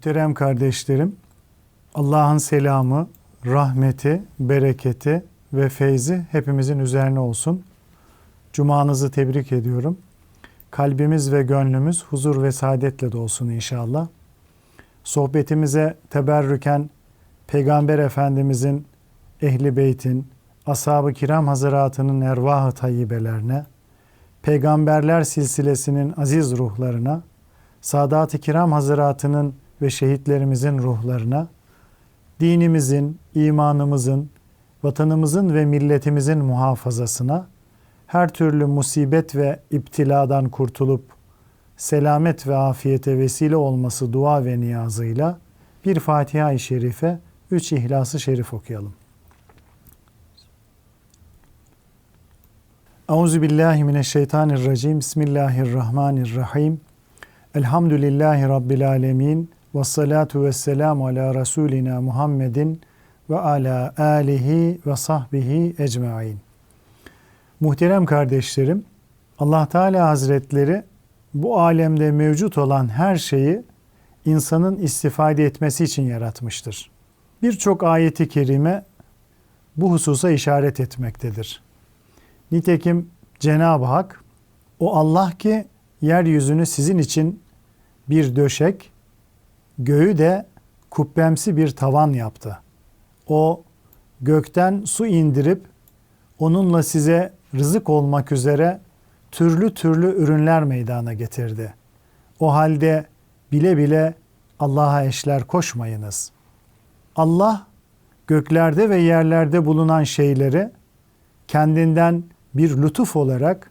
Muhterem kardeşlerim, Allah'ın selamı, rahmeti, bereketi ve feyzi hepimizin üzerine olsun. Cumanızı tebrik ediyorum. Kalbimiz ve gönlümüz huzur ve saadetle dolsun inşallah. Sohbetimize teberrüken Peygamber Efendimizin, Ehli Beyt'in, Ashab-ı Kiram Hazıratı'nın ervah-ı tayyibelerine, Peygamberler silsilesinin aziz ruhlarına, Sadat-ı Kiram Hazıratı'nın ve şehitlerimizin ruhlarına, dinimizin, imanımızın, vatanımızın ve milletimizin muhafazasına, her türlü musibet ve iptiladan kurtulup selamet ve afiyete vesile olması dua ve niyazıyla bir Fatiha-i Şerife, üç İhlas-ı Şerif okuyalım. Euzu billahi mineşşeytanirracim. Bismillahirrahmanirrahim. Elhamdülillahi rabbil alamin. Ve salatu vesselamu ala rasulina Muhammedin ve ala alihi ve sahbihi ecmaîn. Muhterem kardeşlerim, Allah Teala Hazretleri bu alemde mevcut olan her şeyi insanın istifade etmesi için yaratmıştır. Birçok ayeti kerime bu hususa işaret etmektedir. Nitekim Cenab-ı Hak o Allah ki yeryüzünü sizin için bir döşek, göğü de kubbemsi bir tavan yaptı. O gökten su indirip onunla size rızık olmak üzere türlü türlü ürünler meydana getirdi. O halde bile bile Allah'a eşler koşmayınız. Allah göklerde ve yerlerde bulunan şeyleri kendinden bir lütuf olarak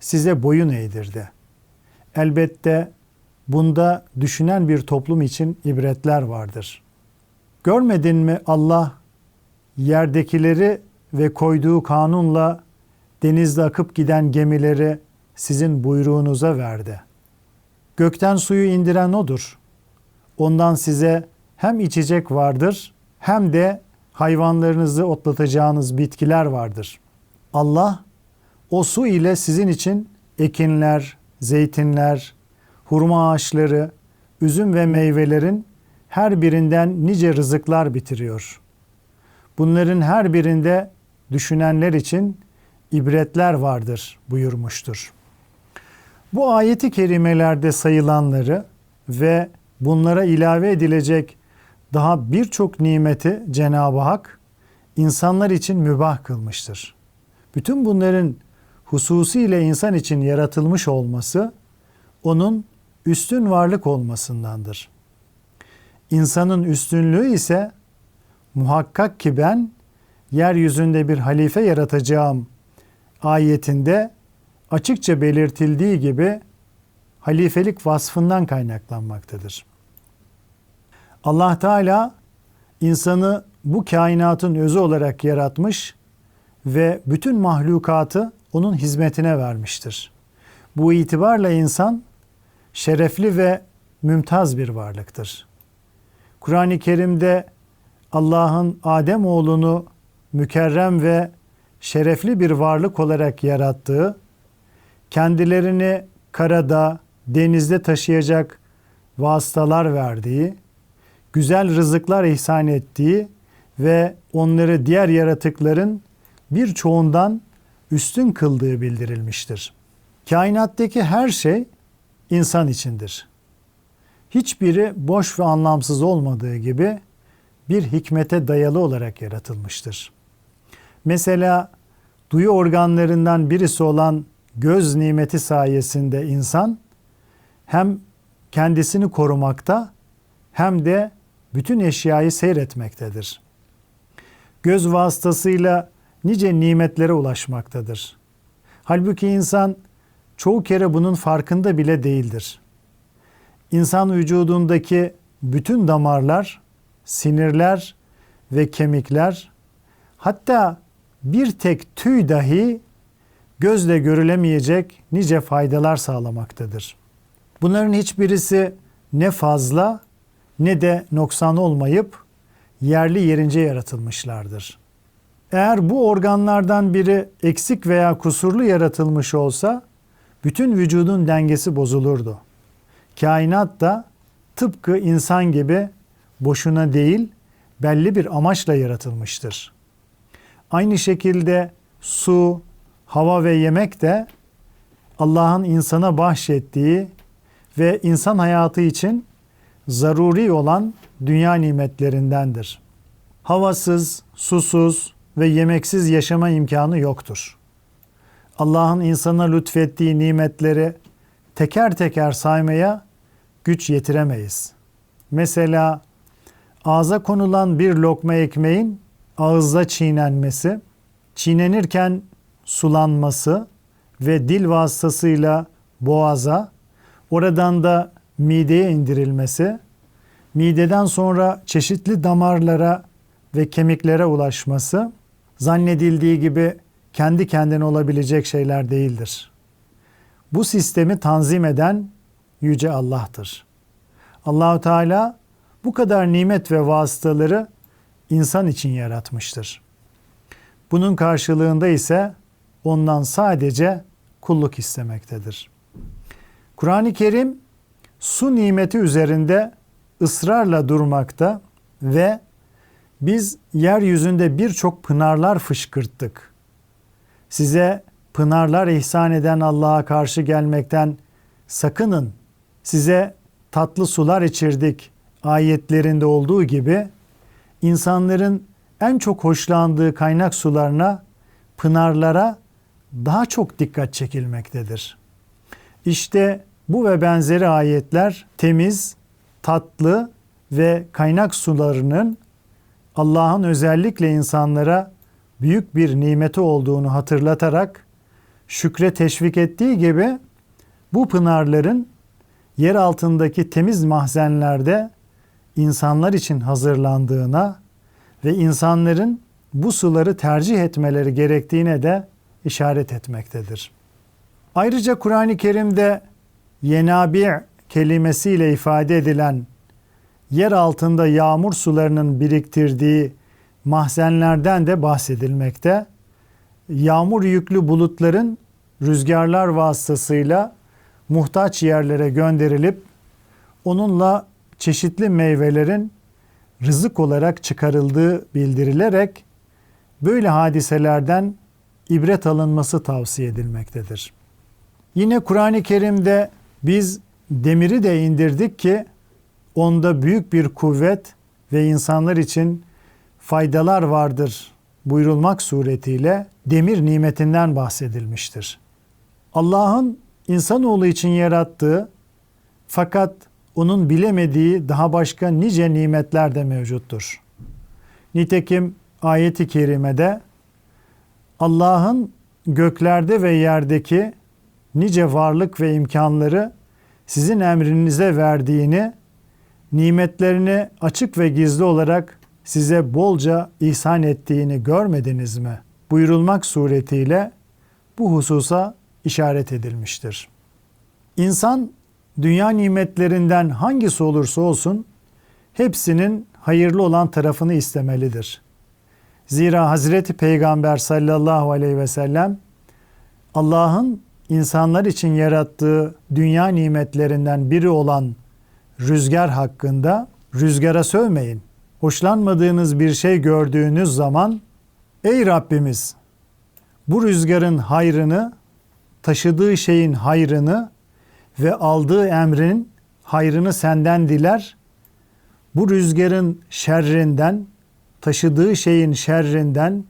size boyun eğdirdi. Elbette bunda düşünen bir toplum için ibretler vardır. Görmedin mi Allah yerdekileri ve koyduğu kanunla denizde akıp giden gemileri sizin buyruğunuza verdi. Gökten suyu indiren odur. Ondan size hem içecek vardır hem de hayvanlarınızı otlatacağınız bitkiler vardır. Allah o su ile sizin için ekinler, zeytinler, hurma ağaçları, üzüm ve meyvelerin her birinden nice rızıklar bitiriyor. Bunların her birinde düşünenler için ibretler vardır buyurmuştur. Bu ayeti kerimelerde sayılanları ve bunlara ilave edilecek daha birçok nimeti Cenab-ı Hak insanlar için mübah kılmıştır. Bütün bunların hususiyle insan için yaratılmış olması onun üstün varlık olmasındandır. İnsanın üstünlüğü ise muhakkak ki ben yeryüzünde bir halife yaratacağım ayetinde açıkça belirtildiği gibi halifelik vasfından kaynaklanmaktadır. Allah Teala insanı bu kainatın özü olarak yaratmış ve bütün mahlukatı onun hizmetine vermiştir. Bu itibarla insan şerefli ve mümtaz bir varlıktır. Kur'an-ı Kerim'de Allah'ın Adem oğlunu mükerrem ve şerefli bir varlık olarak yarattığı, kendilerini karada, denizde taşıyacak vasıtalar verdiği, güzel rızıklar ihsan ettiği ve onları diğer yaratıkların birçoğundan üstün kıldığı bildirilmiştir. Kainattaki her şey insan içindir. Hiçbiri boş ve anlamsız olmadığı gibi bir hikmete dayalı olarak yaratılmıştır. Mesela duyu organlarından birisi olan göz nimeti sayesinde insan hem kendisini korumakta hem de bütün eşyayı seyretmektedir. Göz vasıtasıyla nice nimetlere ulaşmaktadır. Halbuki insan çoğu kere bunun farkında bile değildir. İnsan vücudundaki bütün damarlar, sinirler ve kemikler hatta bir tek tüy dahi gözle görülemeyecek nice faydalar sağlamaktadır. Bunların hiçbirisi ne fazla ne de noksan olmayıp yerli yerince yaratılmışlardır. Eğer bu organlardan biri eksik veya kusurlu yaratılmış olsa bütün vücudun dengesi bozulurdu. Kainat da tıpkı insan gibi boşuna değil, belli bir amaçla yaratılmıştır. Aynı şekilde su, hava ve yemek de Allah'ın insana bahşettiği ve insan hayatı için zaruri olan dünya nimetlerindendir. Havasız, susuz ve yemeksiz yaşama imkanı yoktur. Allah'ın insana lütfettiği nimetleri teker teker saymaya güç yetiremeyiz. Mesela ağza konulan bir lokma ekmeğin ağızda çiğnenmesi, çiğnenirken sulanması ve dil vasıtasıyla boğaza, oradan da mideye indirilmesi, mideden sonra çeşitli damarlara ve kemiklere ulaşması zannedildiği gibi kendi kendine olabilecek şeyler değildir. Bu sistemi tanzim eden yüce Allah'tır. Allahu Teala bu kadar nimet ve vasıtaları insan için yaratmıştır. Bunun karşılığında ise ondan sadece kulluk istemektedir. Kur'an-ı Kerim su nimeti üzerinde ısrarla durmakta ve biz yeryüzünde birçok pınarlar fışkırttık. Size pınarlar ihsan eden Allah'a karşı gelmekten sakının. Size tatlı sular içirdik ayetlerinde olduğu gibi insanların en çok hoşlandığı kaynak sularına, pınarlara daha çok dikkat çekilmektedir. İşte bu ve benzeri ayetler temiz, tatlı ve kaynak sularının Allah'ın özellikle insanlara büyük bir nimeti olduğunu hatırlatarak şükre teşvik ettiği gibi bu pınarların yer altındaki temiz mahzenlerde insanlar için hazırlandığına ve insanların bu suları tercih etmeleri gerektiğine de işaret etmektedir. Ayrıca Kur'an-ı Kerim'de yenabi kelimesiyle ifade edilen yer altında yağmur sularının biriktirdiği mahzenlerden de bahsedilmekte. Yağmur yüklü bulutların rüzgarlar vasıtasıyla muhtaç yerlere gönderilip onunla çeşitli meyvelerin rızık olarak çıkarıldığı bildirilerek böyle hadiselerden ibret alınması tavsiye edilmektedir. Yine Kur'an-ı Kerim'de biz demiri de indirdik ki onda büyük bir kuvvet ve insanlar için faydalar vardır buyurulmak suretiyle demir nimetinden bahsedilmiştir. Allah'ın insanoğlu için yarattığı fakat onun bilemediği daha başka nice nimetler de mevcuttur. Nitekim ayeti kerimede Allah'ın göklerde ve yerdeki nice varlık ve imkanları sizin emrinize verdiğini, nimetlerini açık ve gizli olarak size bolca ihsan ettiğini görmediniz mi? buyurulmak suretiyle bu hususa işaret edilmiştir. İnsan dünya nimetlerinden hangisi olursa olsun hepsinin hayırlı olan tarafını istemelidir. Zira Hazreti Peygamber sallallahu aleyhi ve sellem Allah'ın insanlar için yarattığı dünya nimetlerinden biri olan rüzgar hakkında rüzgara sövmeyin. Hoşlanmadığınız bir şey gördüğünüz zaman ey Rabbimiz bu rüzgarın hayrını, taşıdığı şeyin hayrını ve aldığı emrin hayrını senden diler. Bu rüzgarın şerrinden, taşıdığı şeyin şerrinden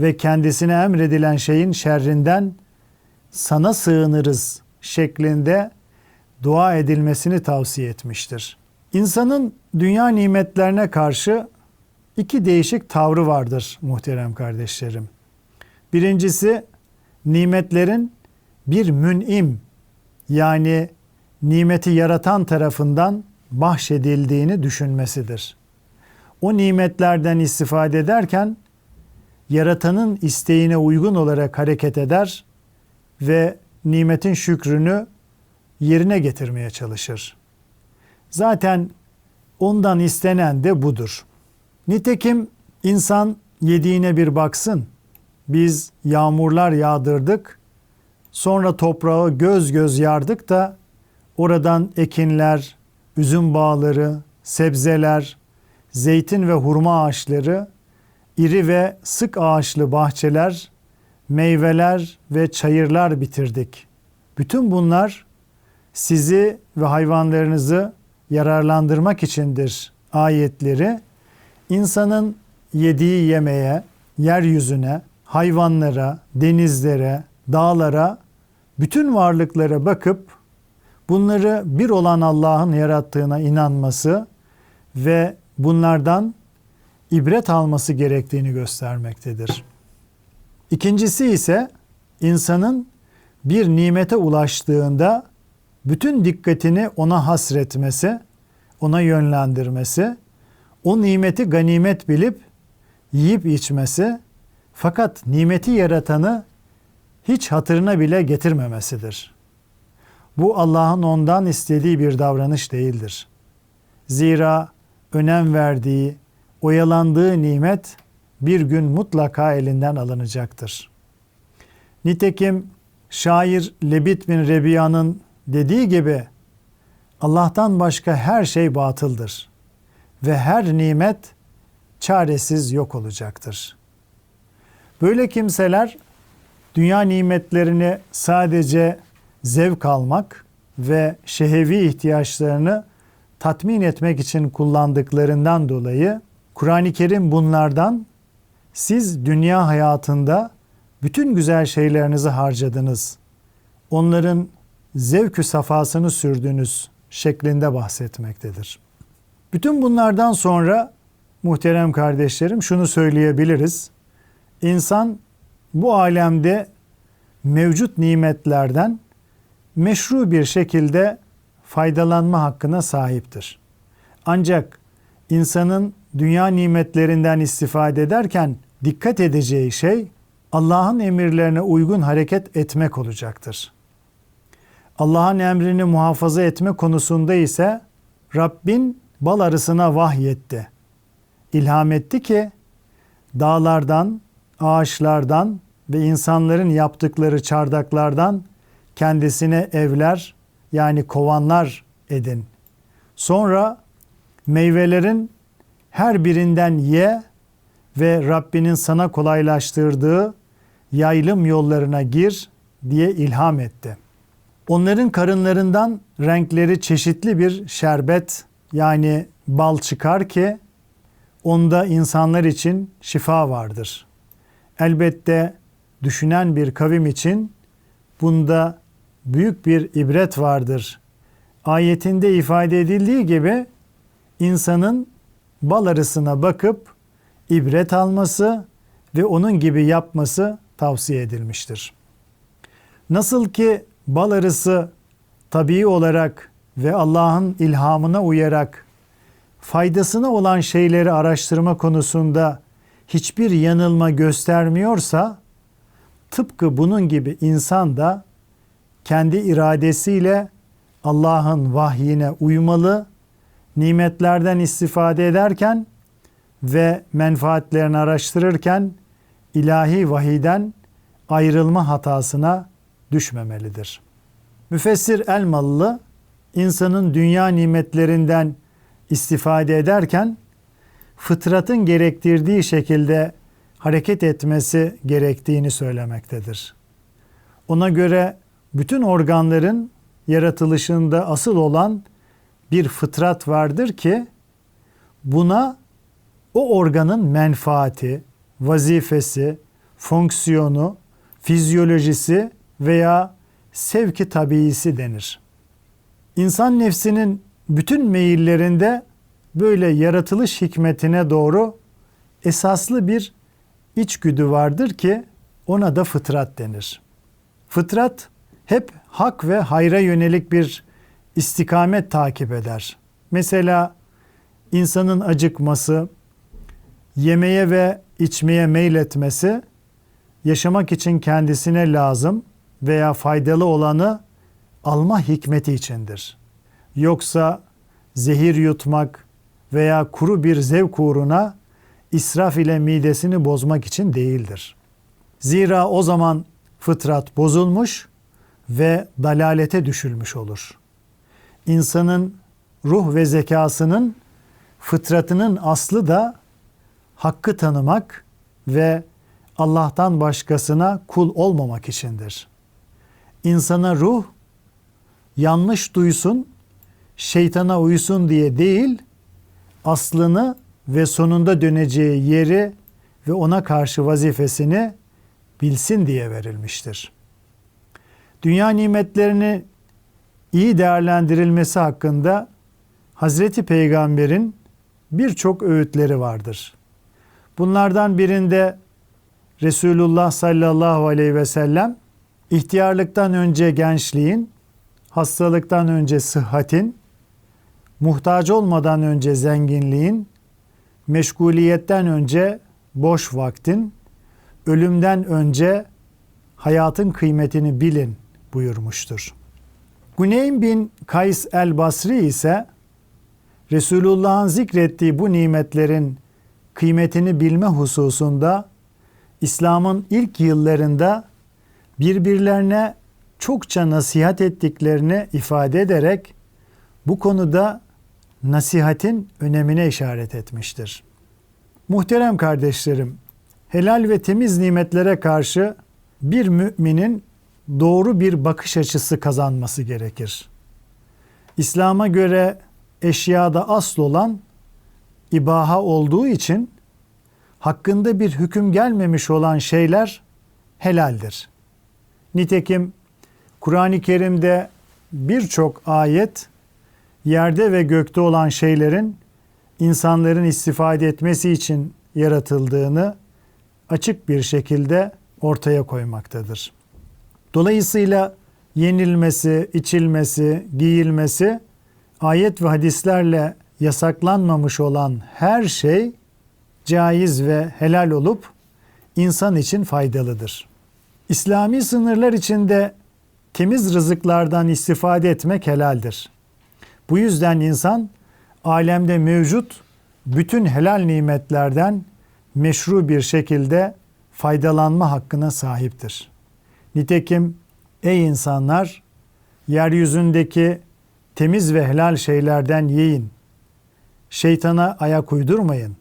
ve kendisine emredilen şeyin şerrinden sana sığınırız şeklinde dua edilmesini tavsiye etmiştir. İnsanın dünya nimetlerine karşı iki değişik tavrı vardır muhterem kardeşlerim. Birincisi nimetlerin bir mün'im yani nimeti yaratan tarafından bahşedildiğini düşünmesidir. O nimetlerden istifade ederken yaratanın isteğine uygun olarak hareket eder ve nimetin şükrünü yerine getirmeye çalışır. Zaten ondan istenen de budur. Nitekim insan yediğine bir baksın. Biz yağmurlar yağdırdık. Sonra toprağı göz göz yardık da oradan ekinler, üzüm bağları, sebzeler, zeytin ve hurma ağaçları, iri ve sık ağaçlı bahçeler, meyveler ve çayırlar bitirdik. Bütün bunlar sizi ve hayvanlarınızı yararlandırmak içindir ayetleri insanın yediği yemeğe, yeryüzüne, hayvanlara, denizlere, dağlara, bütün varlıklara bakıp bunları bir olan Allah'ın yarattığına inanması ve bunlardan ibret alması gerektiğini göstermektedir. İkincisi ise insanın bir nimete ulaştığında bütün dikkatini ona hasretmesi, ona yönlendirmesi, o nimeti ganimet bilip yiyip içmesi fakat nimeti yaratanı hiç hatırına bile getirmemesidir. Bu Allah'ın ondan istediği bir davranış değildir. Zira önem verdiği, oyalandığı nimet bir gün mutlaka elinden alınacaktır. Nitekim şair Lebit bin Rebiya'nın dediği gibi Allah'tan başka her şey batıldır ve her nimet çaresiz yok olacaktır. Böyle kimseler dünya nimetlerini sadece zevk almak ve şehevi ihtiyaçlarını tatmin etmek için kullandıklarından dolayı Kur'an-ı Kerim bunlardan siz dünya hayatında bütün güzel şeylerinizi harcadınız. Onların zevkü safasını sürdünüz şeklinde bahsetmektedir. Bütün bunlardan sonra muhterem kardeşlerim şunu söyleyebiliriz. İnsan bu alemde mevcut nimetlerden meşru bir şekilde faydalanma hakkına sahiptir. Ancak insanın dünya nimetlerinden istifade ederken dikkat edeceği şey Allah'ın emirlerine uygun hareket etmek olacaktır. Allah'ın emrini muhafaza etme konusunda ise Rabbin bal arısına vahyetti. İlham etti ki dağlardan, ağaçlardan ve insanların yaptıkları çardaklardan kendisine evler yani kovanlar edin. Sonra meyvelerin her birinden ye ve Rabbinin sana kolaylaştırdığı yaylım yollarına gir diye ilham etti. Onların karınlarından renkleri çeşitli bir şerbet yani bal çıkar ki onda insanlar için şifa vardır. Elbette düşünen bir kavim için bunda büyük bir ibret vardır. Ayetinde ifade edildiği gibi insanın bal arısına bakıp ibret alması ve onun gibi yapması tavsiye edilmiştir. Nasıl ki bal arısı tabii olarak ve Allah'ın ilhamına uyarak faydasına olan şeyleri araştırma konusunda hiçbir yanılma göstermiyorsa tıpkı bunun gibi insan da kendi iradesiyle Allah'ın vahyine uymalı, nimetlerden istifade ederken ve menfaatlerini araştırırken ilahi vahiden ayrılma hatasına düşmemelidir. Müfessir Elmalı insanın dünya nimetlerinden istifade ederken fıtratın gerektirdiği şekilde hareket etmesi gerektiğini söylemektedir. Ona göre bütün organların yaratılışında asıl olan bir fıtrat vardır ki buna o organın menfaati, vazifesi, fonksiyonu, fizyolojisi veya sevki tabiisi denir. İnsan nefsinin bütün meyillerinde böyle yaratılış hikmetine doğru esaslı bir içgüdü vardır ki ona da fıtrat denir. Fıtrat hep hak ve hayra yönelik bir istikamet takip eder. Mesela insanın acıkması, yemeye ve içmeye meyletmesi yaşamak için kendisine lazım veya faydalı olanı alma hikmeti içindir. Yoksa zehir yutmak veya kuru bir zevk uğruna israf ile midesini bozmak için değildir. Zira o zaman fıtrat bozulmuş ve dalalete düşülmüş olur. İnsanın ruh ve zekasının fıtratının aslı da hakkı tanımak ve Allah'tan başkasına kul olmamak içindir. İnsana ruh yanlış duysun, şeytana uysun diye değil, aslını ve sonunda döneceği yeri ve ona karşı vazifesini bilsin diye verilmiştir. Dünya nimetlerini iyi değerlendirilmesi hakkında Hazreti Peygamber'in birçok öğütleri vardır. Bunlardan birinde Resulullah sallallahu aleyhi ve sellem ihtiyarlıktan önce gençliğin, hastalıktan önce sıhhatin, muhtaç olmadan önce zenginliğin, meşguliyetten önce boş vaktin, ölümden önce hayatın kıymetini bilin buyurmuştur. Güneym bin Kays el-Basri ise Resulullah'ın zikrettiği bu nimetlerin kıymetini bilme hususunda İslam'ın ilk yıllarında birbirlerine çokça nasihat ettiklerini ifade ederek bu konuda nasihatin önemine işaret etmiştir. Muhterem kardeşlerim, helal ve temiz nimetlere karşı bir müminin doğru bir bakış açısı kazanması gerekir. İslam'a göre eşyada asıl olan ibaha olduğu için hakkında bir hüküm gelmemiş olan şeyler helaldir. Nitekim Kur'an-ı Kerim'de birçok ayet yerde ve gökte olan şeylerin insanların istifade etmesi için yaratıldığını açık bir şekilde ortaya koymaktadır. Dolayısıyla yenilmesi, içilmesi, giyilmesi ayet ve hadislerle yasaklanmamış olan her şey caiz ve helal olup insan için faydalıdır. İslami sınırlar içinde temiz rızıklardan istifade etmek helaldir. Bu yüzden insan alemde mevcut bütün helal nimetlerden meşru bir şekilde faydalanma hakkına sahiptir. Nitekim ey insanlar yeryüzündeki temiz ve helal şeylerden yiyin. Şeytana ayak uydurmayın.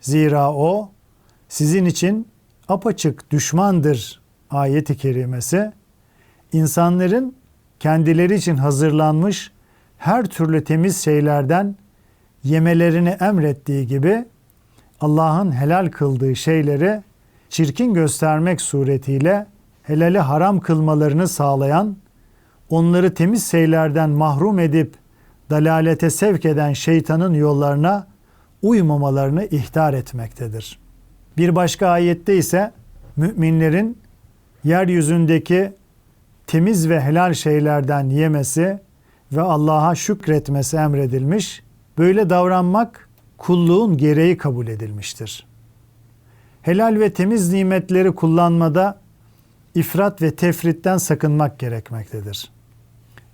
Zira o sizin için apaçık düşmandır ayeti kerimesi insanların kendileri için hazırlanmış her türlü temiz şeylerden yemelerini emrettiği gibi Allah'ın helal kıldığı şeyleri çirkin göstermek suretiyle helali haram kılmalarını sağlayan, onları temiz şeylerden mahrum edip dalalete sevk eden şeytanın yollarına uymamalarını ihtar etmektedir. Bir başka ayette ise müminlerin yeryüzündeki temiz ve helal şeylerden yemesi ve Allah'a şükretmesi emredilmiş. Böyle davranmak kulluğun gereği kabul edilmiştir. Helal ve temiz nimetleri kullanmada ifrat ve tefritten sakınmak gerekmektedir.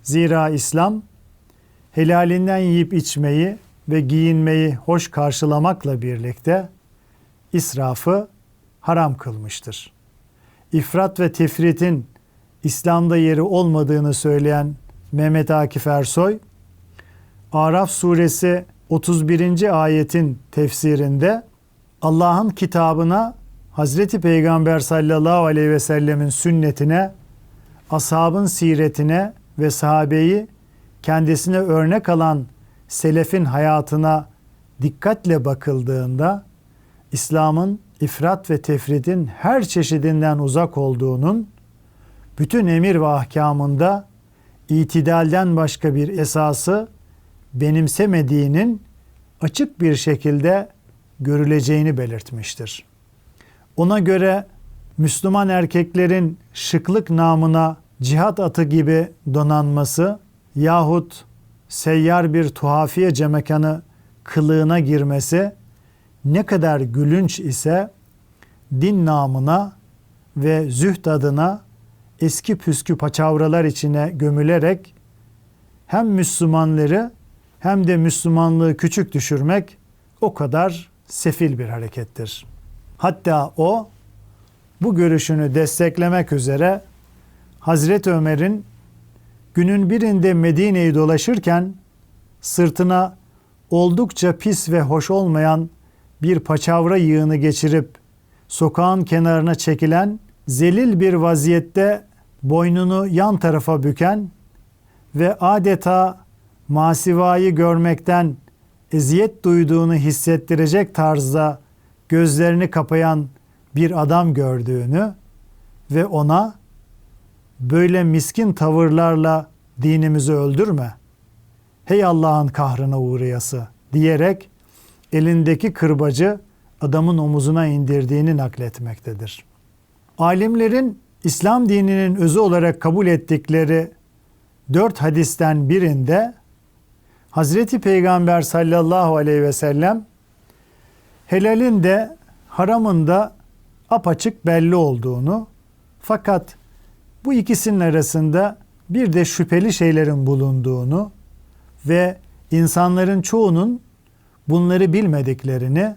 Zira İslam helalinden yiyip içmeyi ve giyinmeyi hoş karşılamakla birlikte israfı haram kılmıştır. İfrat ve tefritin İslam'da yeri olmadığını söyleyen Mehmet Akif Ersoy, Araf suresi 31. ayetin tefsirinde Allah'ın kitabına Hazreti Peygamber sallallahu aleyhi ve sellemin sünnetine, ashabın siretine ve sahabeyi kendisine örnek alan selefin hayatına dikkatle bakıldığında İslam'ın ifrat ve tefridin her çeşidinden uzak olduğunun bütün emir ve ahkamında itidalden başka bir esası benimsemediğinin açık bir şekilde görüleceğini belirtmiştir. Ona göre Müslüman erkeklerin şıklık namına cihat atı gibi donanması yahut seyyar bir tuhafiye cemekanı kılığına girmesi ne kadar gülünç ise din namına ve zühd adına eski püskü paçavralar içine gömülerek hem Müslümanları hem de Müslümanlığı küçük düşürmek o kadar sefil bir harekettir. Hatta o bu görüşünü desteklemek üzere Hazreti Ömer'in günün birinde Medine'yi dolaşırken sırtına oldukça pis ve hoş olmayan bir paçavra yığını geçirip sokağın kenarına çekilen zelil bir vaziyette boynunu yan tarafa büken ve adeta masivayı görmekten eziyet duyduğunu hissettirecek tarzda gözlerini kapayan bir adam gördüğünü ve ona böyle miskin tavırlarla dinimizi öldürme. Hey Allah'ın kahrına uğrayası diyerek elindeki kırbacı adamın omuzuna indirdiğini nakletmektedir. Alimlerin İslam dininin özü olarak kabul ettikleri dört hadisten birinde Hazreti Peygamber sallallahu aleyhi ve sellem helalin de haramın da apaçık belli olduğunu fakat bu ikisinin arasında bir de şüpheli şeylerin bulunduğunu ve insanların çoğunun bunları bilmediklerini,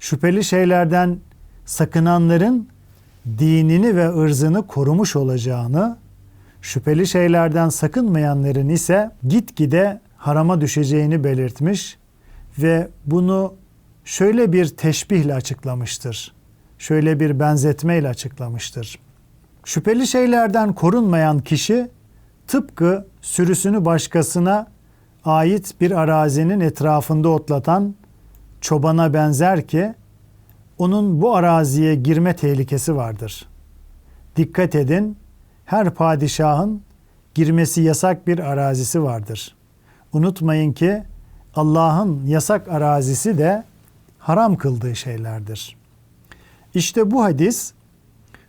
şüpheli şeylerden sakınanların dinini ve ırzını korumuş olacağını, şüpheli şeylerden sakınmayanların ise gitgide harama düşeceğini belirtmiş ve bunu şöyle bir teşbihle açıklamıştır. Şöyle bir benzetmeyle açıklamıştır. Şüpheli şeylerden korunmayan kişi tıpkı sürüsünü başkasına ait bir arazinin etrafında otlatan çobana benzer ki onun bu araziye girme tehlikesi vardır. Dikkat edin, her padişahın girmesi yasak bir arazisi vardır. Unutmayın ki Allah'ın yasak arazisi de haram kıldığı şeylerdir. İşte bu hadis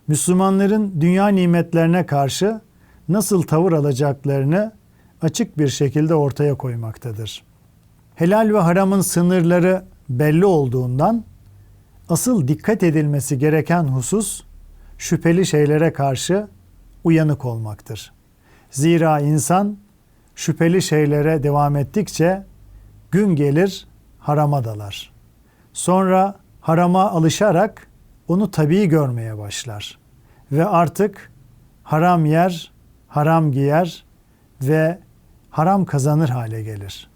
Müslümanların dünya nimetlerine karşı nasıl tavır alacaklarını açık bir şekilde ortaya koymaktadır. Helal ve haramın sınırları belli olduğundan asıl dikkat edilmesi gereken husus şüpheli şeylere karşı uyanık olmaktır. Zira insan şüpheli şeylere devam ettikçe gün gelir harama dalar. Sonra harama alışarak onu tabii görmeye başlar ve artık haram yer, haram giyer ve haram kazanır hale gelir.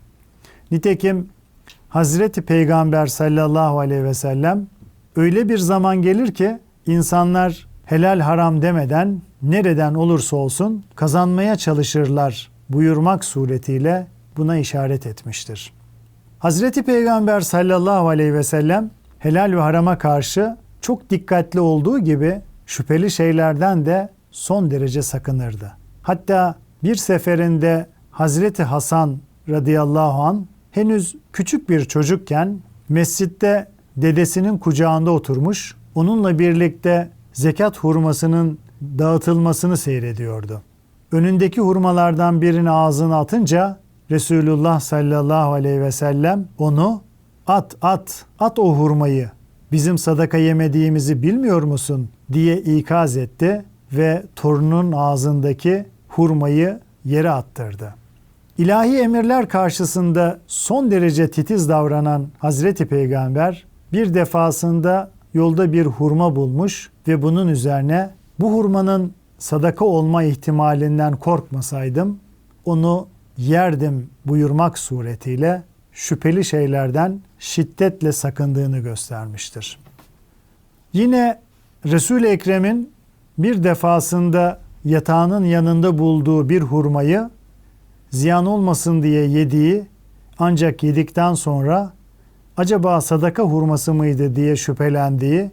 Nitekim Hazreti Peygamber sallallahu aleyhi ve sellem öyle bir zaman gelir ki insanlar helal haram demeden nereden olursa olsun kazanmaya çalışırlar buyurmak suretiyle buna işaret etmiştir. Hazreti Peygamber sallallahu aleyhi ve sellem helal ve harama karşı çok dikkatli olduğu gibi şüpheli şeylerden de son derece sakınırdı. Hatta bir seferinde Hazreti Hasan radıyallahu an henüz küçük bir çocukken mescitte dedesinin kucağında oturmuş, onunla birlikte zekat hurmasının dağıtılmasını seyrediyordu. Önündeki hurmalardan birini ağzına atınca Resulullah sallallahu aleyhi ve sellem onu at at at o hurmayı bizim sadaka yemediğimizi bilmiyor musun diye ikaz etti ve torunun ağzındaki hurmayı yere attırdı. İlahi emirler karşısında son derece titiz davranan Hazreti Peygamber bir defasında yolda bir hurma bulmuş ve bunun üzerine bu hurmanın sadaka olma ihtimalinden korkmasaydım onu yerdim buyurmak suretiyle şüpheli şeylerden şiddetle sakındığını göstermiştir. Yine Resul-i Ekrem'in bir defasında yatağının yanında bulduğu bir hurmayı ziyan olmasın diye yediği ancak yedikten sonra acaba sadaka hurması mıydı diye şüphelendiği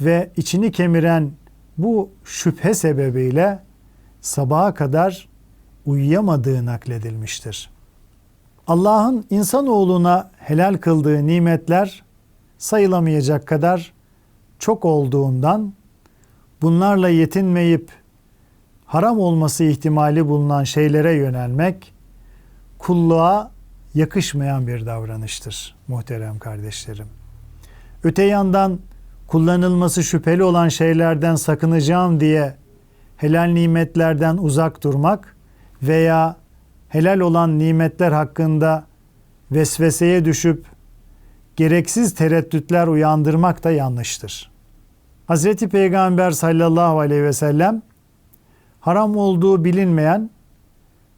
ve içini kemiren bu şüphe sebebiyle sabaha kadar uyuyamadığı nakledilmiştir. Allah'ın insanoğluna helal kıldığı nimetler sayılamayacak kadar çok olduğundan bunlarla yetinmeyip haram olması ihtimali bulunan şeylere yönelmek kulluğa yakışmayan bir davranıştır muhterem kardeşlerim. Öte yandan kullanılması şüpheli olan şeylerden sakınacağım diye helal nimetlerden uzak durmak veya helal olan nimetler hakkında vesveseye düşüp gereksiz tereddütler uyandırmak da yanlıştır. Hz. Peygamber sallallahu aleyhi ve sellem haram olduğu bilinmeyen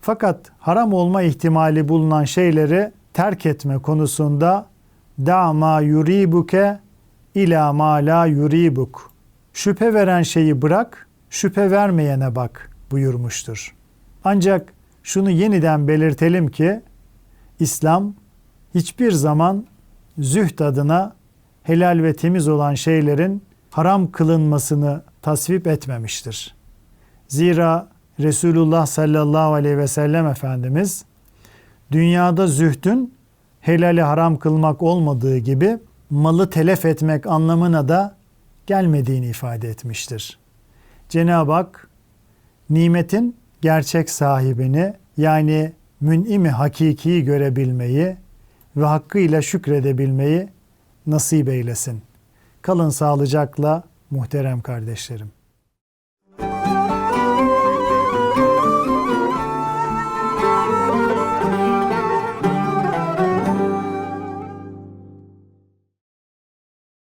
Fakat haram olma ihtimali bulunan şeyleri terk etme konusunda da ma yuribuke ila ma la yuribuk. Şüphe veren şeyi bırak, şüphe vermeyene bak buyurmuştur. Ancak şunu yeniden belirtelim ki İslam hiçbir zaman zühd adına helal ve temiz olan şeylerin haram kılınmasını tasvip etmemiştir. Zira Resulullah sallallahu aleyhi ve sellem Efendimiz dünyada zühdün helali haram kılmak olmadığı gibi malı telef etmek anlamına da gelmediğini ifade etmiştir. Cenab-ı Hak nimetin gerçek sahibini yani mün'imi hakikiyi görebilmeyi ve hakkıyla şükredebilmeyi nasip eylesin. Kalın sağlıcakla muhterem kardeşlerim.